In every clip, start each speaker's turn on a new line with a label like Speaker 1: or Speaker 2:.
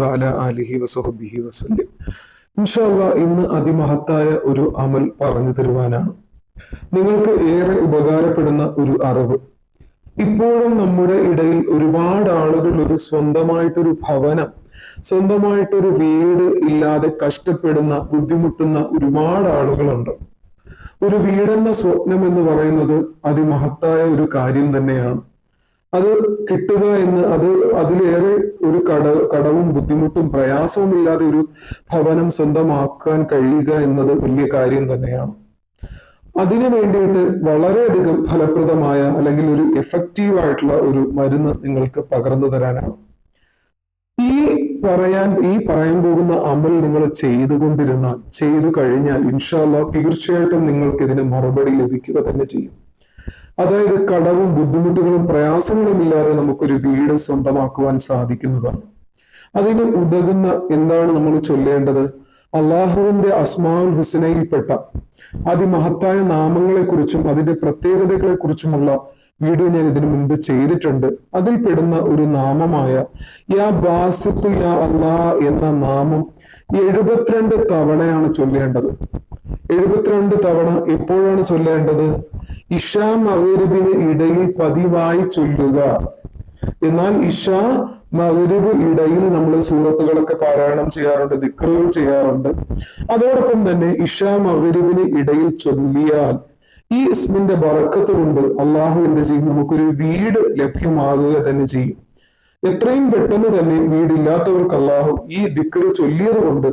Speaker 1: വഅലാ ആലിഹി വസഹബിഹി വസല്ലം. ഇൻഷാല്ലാ ഇന്ന് അതിമഹത്തായ ഒരു അമൽ പറഞ്ഞു തരുവാനാണ്. നിങ്ങൾക്ക് ഏറെ ഉപകാരപ്പെടുന്ന ഒരു അറിവ്. ഇപ്പോഴും നമ്മുടെ ഇടയിൽ ഒരുപാട് ആളുകൾ ഒരു സ്വന്തമായിട്ടൊരു ഭവനം സ്വന്തമായിട്ടൊരു വീട് ഇല്ലാതെ കഷ്ടപ്പെടുന്ന ബുദ്ധിമുട്ടുന്ന ഒരുപാട് ആളുകളുണ്ട്. ഒരു വീടെന്ന സ്വപ്നം എന്ന് പറയുന്നത് അതിമഹത്തായ ഒരു കാര്യം തന്നെയാണ്. അത് കിട്ടുക എന്ന് അത് അതിലേറെ ഒരു കട കടവും ബുദ്ധിമുട്ടും പ്രയാസവും ഇല്ലാതെ ഒരു ഭവനം സ്വന്തമാക്കാൻ കഴിയുക എന്നത് വലിയ കാര്യം തന്നെയാണ്. അതിനു വേണ്ടിയിട്ട് വളരെയധികം ഫലപ്രദമായ അല്ലെങ്കിൽ ഒരു എഫക്റ്റീവ് ആയിട്ടുള്ള ഒരു മരുന്ന് നിങ്ങൾക്ക് പകർന്നു തരാനാണ്. ഈ പറയാൻ ഈ പറയാൻ പോകുന്ന അമൽ നിങ്ങൾ ചെയ്തുകൊണ്ടിരുന്നാൽ ചെയ്തു കഴിഞ്ഞാൽ ഇൻഷാല്ല തീർച്ചയായിട്ടും നിങ്ങൾക്ക് ഇതിന് മറുപടി ലഭിക്കുക തന്നെ ചെയ്യും. അതായത് കടവും ബുദ്ധിമുട്ടുകളും പ്രയാസങ്ങളും ഇല്ലാതെ നമുക്കൊരു വീട് സ്വന്തമാക്കുവാൻ സാധിക്കുന്നതാണ്. അതിന് ഉതകുന്ന എന്താണ് നമ്മൾ ചൊല്ലേണ്ടത്? അള്ളാഹുവിന്റെ അസ്മാഉൽ ഹുസനയിൽപ്പെട്ട അതിമഹത്തായ നാമങ്ങളെക്കുറിച്ചും അതിന്റെ പ്രത്യേകതകളെക്കുറിച്ചുമുള്ള വീഡിയോ ഞാൻ ഇതിനു മുൻപ് ചെയ്തിട്ടുണ്ട്. അതിൽ പെടുന്ന ഒരു നാമമായ യാ ബാസിത്തു യാ അള്ളാ എന്ന നാമം എഴുപത്തിരണ്ട് തവണയാണ് ചൊല്ലേണ്ടത്. എഴുപത്തിരണ്ട് തവണ എപ്പോഴാണ് ചൊല്ലേണ്ടത്? ഇഷാ മകരുവിന് ഇടയിൽ പതിവായി ചൊല്ലുക. എന്നാൽ ഇഷാ മകരുവ് ഇടയിൽ നമ്മൾ സൂറത്തുകളൊക്കെ പാരായണം ചെയ്യാറുണ്ട് ദിക്കറുകൾ ചെയ്യാറുണ്ട്. അതോടൊപ്പം തന്നെ ഇഷാ മകരുവിന് ഇടയിൽ ചൊല്ലിയാൽ ഈ ഇസ്മിന്റെ ബറക്കത്ത് കൊണ്ട് അള്ളാഹു എന്ത് ചെയ്യും? നമുക്കൊരു വീട് ലഭ്യമാകുക തന്നെ ചെയ്യും. എത്രയും പെട്ടെന്ന് തന്നെ വീടില്ലാത്തവർക്ക് അള്ളാഹു ഈ ദിക്കറ് ചൊല്ലിയത് കൊണ്ട്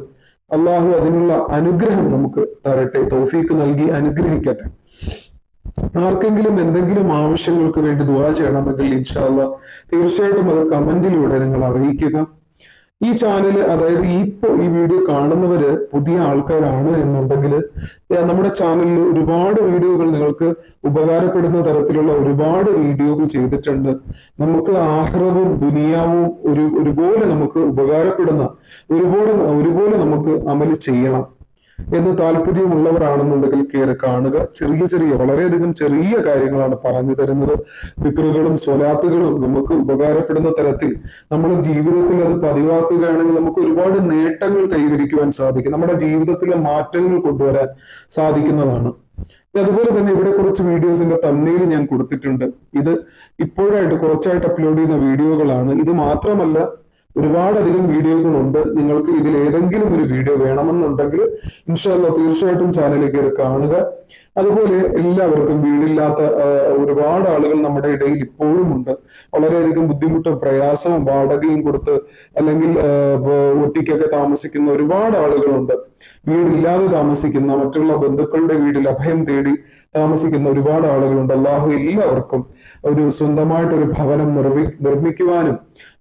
Speaker 1: അള്ളാഹു അതിനുള്ള അനുഗ്രഹം നമുക്ക് തരട്ടെ. തൗഫീക്ക് നൽകി അനുഗ്രഹിക്കട്ടെ. ആർക്കെങ്കിലും എന്തെങ്കിലും ആവശ്യങ്ങൾക്ക് വേണ്ടി ദുവാ ചെയ്യണമെങ്കിൽ ഇൻഷാല്ല തീർച്ചയായിട്ടും അത് കമന്റിലൂടെ നിങ്ങൾ അറിയിക്കുക. ഈ ചാനൽ അതായത് ഇപ്പോ ഈ വീഡിയോ കാണുന്നവര് പുതിയ ആൾക്കാരാണ് എന്നുണ്ടെങ്കിൽ നമ്മുടെ ചാനലിൽ ഒരുപാട് വീഡിയോകൾ നിങ്ങൾക്ക് ഉപകാരപ്പെടുന്ന തരത്തിലുള്ള ഒരുപാട് വീഡിയോകൾ ചെയ്തിട്ടുണ്ട്. നമുക്ക് ആഹ്റവും ദുനിയാവും ഒരു ഒരുപോലെ നമുക്ക് ഉപകാരപ്പെടുന്ന ഒരുപോലെ ഒരുപോലെ നമുക്ക് അമൽ ചെയ്യണം. എന്ന് താല്പര്യമുള്ളവരാണെന്നുണ്ടെങ്കിൽ കയറി കാണുക. ചെറിയ ചെറിയ വളരെയധികം ചെറിയ കാര്യങ്ങളാണ് പറഞ്ഞു തരുന്നത്. ദിക്റുകളും സ്വലാത്തുകളും നമുക്ക് ഉപകാരപ്പെടുന്ന തരത്തിൽ നമ്മുടെ ജീവിതത്തിൽ അത് പതിവാക്കുകയാണെങ്കിൽ നമുക്ക് ഒരുപാട് നേട്ടങ്ങൾ കൈവരിക്കുവാൻ സാധിക്കും. നമ്മുടെ ജീവിതത്തിലെ മാറ്റങ്ങൾ കൊണ്ടുവരാൻ സാധിക്കുന്നതാണ്. അതുപോലെ തന്നെ ഇവിടെ കുറച്ച് വീഡിയോസിന്റെ തന്നെയിൽ ഞാൻ കൊടുത്തിട്ടുണ്ട്. ഇത് ഇപ്പോഴായിട്ട് കുറച്ചായിട്ട് അപ്ലോഡ് ചെയ്യുന്ന വീഡിയോകളാണ്. ഇത് മാത്രമല്ല ഒരുപാടധികം വീഡിയോകളുണ്ട്. നിങ്ങൾക്ക് ഇതിൽ ഏതെങ്കിലും ഒരു വീഡിയോ വേണമെന്നുണ്ടെങ്കിൽ ഇൻഷാല്ല തീർച്ചയായിട്ടും ചാനലിൽ കയറി കാണുക. അതുപോലെ എല്ലാവർക്കും വീടില്ലാത്ത ഒരുപാട് ആളുകൾ നമ്മുടെ ഇടയിൽ ഇപ്പോഴും ഉണ്ട്. വളരെയധികം ബുദ്ധിമുട്ടും പ്രയാസവും വാടകയും കൊടുത്ത് അല്ലെങ്കിൽ ഒറ്റയ്ക്കൊക്കെ താമസിക്കുന്ന ഒരുപാട് ആളുകളുണ്ട്. വീടില്ലാതെ താമസിക്കുന്ന മറ്റുള്ള ബന്ധുക്കളുടെ വീടിൽ അഭയം തേടി താമസിക്കുന്ന ഒരുപാട് ആളുകളുണ്ട്. അള്ളാഹു എല്ലാവർക്കും ഒരു സ്വന്തമായിട്ട് ഒരു ഭവനം നിർമ്മി നിർമ്മിക്കുവാനും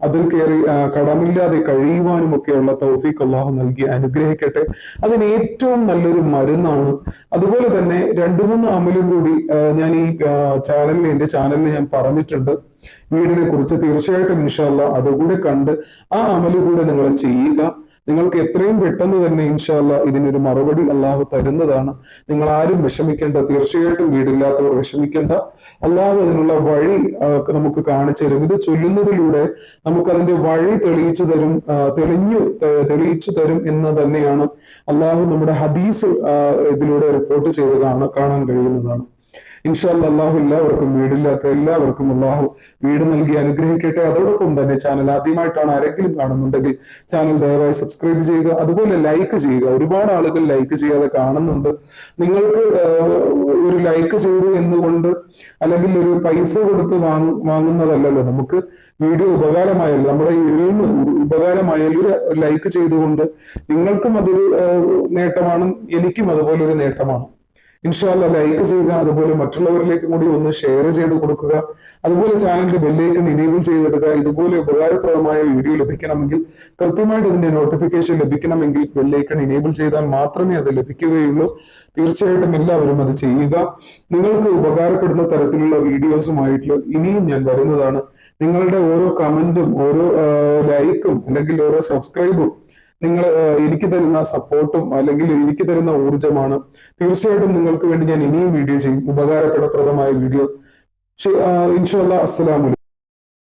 Speaker 1: അതിൽ കയറി കടമില്ലാതെ കഴിയുവാനും ഒക്കെയുള്ള തൗഫീഖ് അള്ളാഹു നൽകി അനുഗ്രഹിക്കട്ടെ. അതിന് ഏറ്റവും നല്ലൊരു മരുന്നാണ്. അതുപോലെ തന്നെ രണ്ടു മൂന്ന് അമലും കൂടി ഞാൻ ഈ ചാനലിൽ എന്റെ ചാനലിൽ ഞാൻ പറഞ്ഞിട്ടുണ്ട്. വീടിനെ കുറിച്ച് തീർച്ചയായിട്ടും ഇൻഷാല്ല അതുകൂടെ കണ്ട് ആ അമൽ കൂടെ നിങ്ങൾ ചെയ്യുക. നിങ്ങൾക്ക് എത്രയും പെട്ടെന്ന് തന്നെ ഇൻഷാല്ല ഇതിനൊരു മറുപടി അള്ളാഹു തരുന്നതാണ്. നിങ്ങൾ ആരും വിഷമിക്കേണ്ട തീർച്ചയായിട്ടും വീടില്ലാത്തവർ വിഷമിക്കേണ്ട. അള്ളാഹു അതിനുള്ള വഴി നമുക്ക് കാണിച്ചു തരും. ഇത് ചൊല്ലുന്നതിലൂടെ നമുക്ക് അതിന്റെ വഴി തെളിയിച്ചു തരും തെളിഞ്ഞു തെളിയിച്ചു തരും എന്ന് തന്നെയാണ് അള്ളാഹു നമ്മുടെ ഹദീസ് ഇതിലൂടെ റിപ്പോർട്ട് ചെയ്ത് കാണാൻ കഴിയുന്നതാണ്. ഇൻഷാല്ല അള്ളാഹു എല്ലാവർക്കും വീടില്ലാത്ത എല്ലാവർക്കും അള്ളാഹു വീട് നൽകി അനുഗ്രഹിക്കട്ടെ. അതോടൊപ്പം തന്നെ ചാനൽ ആദ്യമായിട്ടാണ് ആരെങ്കിലും കാണുന്നുണ്ടെങ്കിൽ ചാനൽ ദയവായി സബ്സ്ക്രൈബ് ചെയ്യുക. അതുപോലെ ലൈക്ക് ചെയ്യുക. ഒരുപാട് ആളുകൾ ലൈക്ക് ചെയ്യാതെ കാണുന്നുണ്ട്. നിങ്ങൾക്ക് ഒരു ലൈക്ക് ചെയ്തു എന്നുകൊണ്ട് അല്ലെങ്കിൽ ഒരു പൈസ കൊടുത്ത് വാങ്ങ വാങ്ങുന്നതല്ലല്ലോ. നമുക്ക് വീഡിയോ ഉപകാരമായല്ലോ. നമ്മുടെ ഇരുന്ന് ഉപകാരമായാലും ഒരു ലൈക്ക് ചെയ്തുകൊണ്ട് നിങ്ങൾക്കും അതൊരു നേട്ടമാണ്. എനിക്കും അതുപോലെ ഒരു നേട്ടമാണ്. ഇൻഷാല്ല ലൈക്ക് ചെയ്യുക അതുപോലെ മറ്റുള്ളവരിലേക്ക് കൂടി ഒന്ന് ഷെയർ ചെയ്ത് കൊടുക്കുക. അതുപോലെ ചാനലിന്റെ ബെല്ലേക്കൺ ഇനേബിൾ ചെയ്തിടുക. ഇതുപോലെ ഉപകാരപ്രദമായ വീഡിയോ ലഭിക്കണമെങ്കിൽ കൃത്യമായിട്ട് ഇതിന്റെ നോട്ടിഫിക്കേഷൻ ലഭിക്കണമെങ്കിൽ ബെല്ലേക്കൺ ഇനേബിൾ ചെയ്താൽ മാത്രമേ അത് ലഭിക്കുകയുള്ളൂ. തീർച്ചയായിട്ടും എല്ലാവരും അത് ചെയ്യുക. നിങ്ങൾക്ക് ഉപകാരപ്പെടുന്ന തരത്തിലുള്ള വീഡിയോസുമായിട്ട് ഇനിയും ഞാൻ വരുന്നതാണ്. നിങ്ങളുടെ ഓരോ കമന്റും ഓരോ ലൈക്കും അല്ലെങ്കിൽ ഓരോ സബ്സ്ക്രൈബും നിങ്ങൾ എനിക്ക് തരുന്ന സപ്പോർട്ടും അല്ലെങ്കിൽ എനിക്ക് തരുന്ന ഊർജമാണ് തീർച്ചയായിട്ടും നിങ്ങൾക്ക് വേണ്ടി ഞാൻ ഇനിയും വീഡിയോ ചെയ്യും. ഉപകാരപ്രദമായ വീഡിയോ ഇൻഷാല്ല അസ്സലാമു